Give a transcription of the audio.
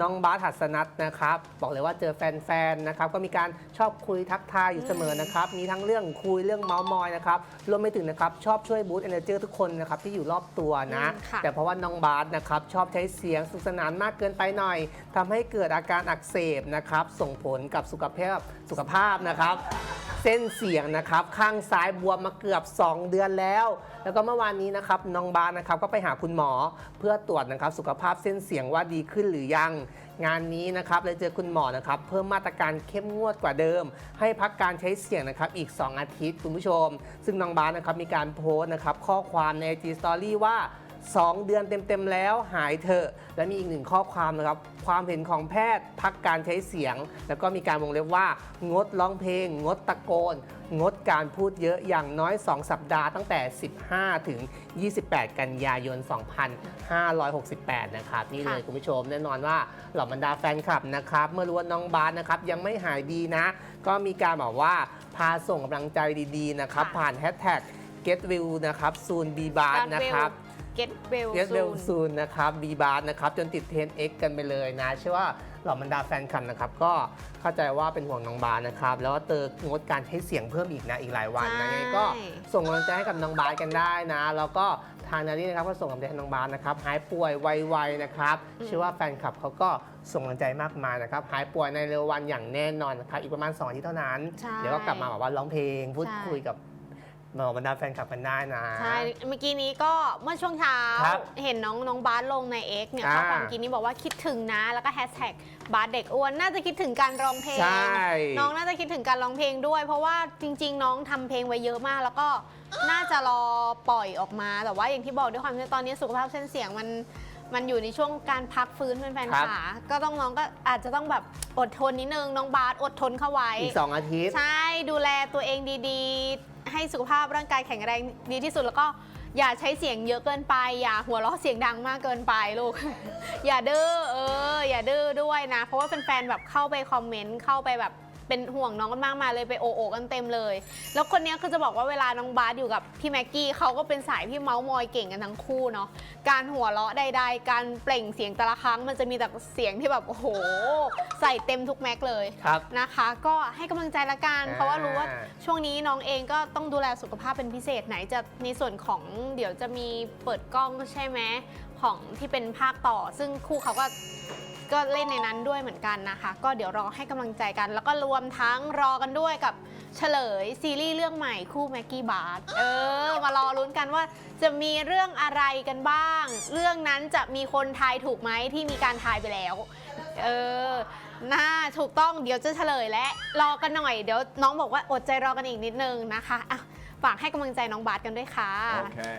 น้องบาสหัสนัทนะครับ บอกเลยว่าเจอแฟนๆนะครับก็มีการชอบคุยทักทายอยู่เสมอนะครับ มีทั้งเรื่องคุยเรื่องเมาส์มอยนะครับรวมไปถึงนะครับชอบช่วยบูตเอเนอร์จีทุกคนนะครับที่อยู่รอบตัวนะ อืมค่ะ แต่เพราะว่าน้องบาสนะครับชอบใช้เสียงสนุกสนานมากเกินไปหน่อยทำให้เกิดอาการอักเสบนะครับส่งผลกับสุขภาพสุขภาพนะครับ เส้นเสียงนะครับข้างซ้ายบวมมาเกือบ 2 เดือนแล้ว แล้วก็เมื่อวานนี้นะครับน้องบาสนะครับก็ไปหาคุณหมอเพื่อตรวจนะครับสุขภาพเส้นเสียงว่าดีขึ้นหรือยัง งานนี้นะครับเลยเจอคุณหมอนะครับเพิ่มมาตรการเข้มงวดกว่าเดิม ให้พักการใช้เสียงนะครับอีก 2 อาทิตย์คุณผู้ชม ซึ่งน้องบาสนะครับมีการโพสต์นะครับข้อความใน IG Story ว่า 2 เดือนเต็มๆแล้วหายเถอะ และมีอีกหนึ่งข้อความนะครับ ความเห็นของแพทย์พักการใช้เสียง แล้วก็มีการวงเล็บว่า งดร้องเพลง งดตะโกน งดการพูดเยอะอย่างน้อย 2 สัปดาห์ตั้งแต่ 15 ถึง 28 กันยายน 2568 นะครับนี่เลยค่ะคุณผู้ชมแน่นอนว่าเหล่าบรรดาแฟนคลับนะครับ เมื่อรู้ว่าน้องบาสนะครับยังไม่หายดีนะ ก็มีการบอกว่าพาส่งกำลังใจดีๆนะครับค่ะผ่านแฮชแท็ก get will นะครับ soon be bad นะครับ get well เ e สเ l ล soon ซูนนะครับบีบาร์นะครับ จนติดเทรน X กันไปเลยนะ เชื่อว่าเหล่าบรรดาแฟนคลับนะครับ ก็เข้าใจว่าเป็นห่วงน้องบาสนะครับ แล้วก็เตองดการใช้เสียงเพิ่มอีกนะ อีกหลายวันนะใช่ ยังไงก็ส่งกำลังใจให้กับน้องบาสกันได้นะ แล้วก็ทางนารีนะครับก็ส่งกำลังใจให้น้องบาสนะครับหายป่วยไวๆนะครับเชื่อว่าแฟนคลับเขาก็ส่งกำลังใจมากมายนะครับหายป่วยในเร็ววันอย่างแน่นอนนะครับอีกประมาณ2อาทิตย์เท่านั้น ใช่เดี๋ยวก็กลับมาแบบว่าร้องเพลงพูดใช่ คุยกับ เหล่าบรรดาแฟนคลับกันได้นะ ใช่ เมื่อกี้นี้ก็เมื่อช่วงเช้า ครับเห็นน้องน้องบาสลงใน X เนี่ยอ่า ข้อความกี้นี้บอกว่าคิดถึงนะ แล้วก็แฮชแท็กบาสเด็กอ้วนน่าจะคิดถึงการร้องเพลง ใช่ น้องน่าจะคิดถึงการร้องเพลงด้วย เพราะว่าจริง ๆ น้องทำเพลงไว้เยอะมาก แล้วก็น่าจะรอปล่อยออกมา แต่ว่าอย่างที่บอกด้วยความที่ตอนนี้สุขภาพเส้นเสียงมันมันอยู่ในช่วงการพักฟื้นเป็นแฟนครับ ขาก็ต้องน้องก็อาจจะต้องแบบอดทนนิดนึงน้องบาสอดทนเข้าไว้ อีก 2 อาทิตย์ ใช่ดูแลตัวเองดีๆ ให้สุขภาพร่างกายแข็งแรงดีที่สุดแล้วก็อย่าใช้เสียงเยอะเกินไป อย่าหัวเราะเสียงดังมากเกินไปลูก อย่าดื้อเออ อย่าดื้อด้วยนะ เพราะว่าแฟนๆแบบเข้าไปคอมเมนต์เข้าไปแบบ เป็นห่วงน้องกันมากมายเลยไปโอโอกันเต็มเลย แล้วคนเนี้ยคือจะบอกว่าเวลาน้องบาสอยู่กับพี่แม็กกี้เขาก็เป็นสายที่เมาส์มอยเก่งกันทั้งคู่เนาะการหัวเราะใดๆ การเปล่งเสียงแต่ละครั้ง มันจะมีแต่เสียงที่แบบโอ้โห ใส่เต็มทุกแม็กเลยครับ นะคะ ก็ให้กำลังใจละกันอ่าเพราะว่ารู้ว่าช่วงนี้น้องเองก็ต้องดูแลสุขภาพเป็นพิเศษไหนจะในส่วนของเดี๋ยวจะมีเปิดกล้องใช่ไหมของที่เป็นภาคต่อ ซึ่งคู่เขาก็ ก็เล่นในนั้นด้วยเหมือนกันนะคะ ก็เดี๋ยวรอให้กำลังใจกัน แล้วก็รวมทั้งรอกันด้วยกับเฉลยซีรีส์เรื่องใหม่คู่แม็กกี้บาร์เออ มารอลุ้นกันว่าจะมีเรื่องอะไรกันบ้าง เรื่องนั้นจะมีคนทายถูกไหมที่มีการทายไปแล้ว เออน่าถูกต้องเดี๋ยวจะเฉลยและรอกันหน่อยเดี๋ยวน้องบอกว่าอดใจรอกันอีกนิดนึงนะคะอะฝากให้กำลังใจน้องบาสกันด้วยค่ะ Okay.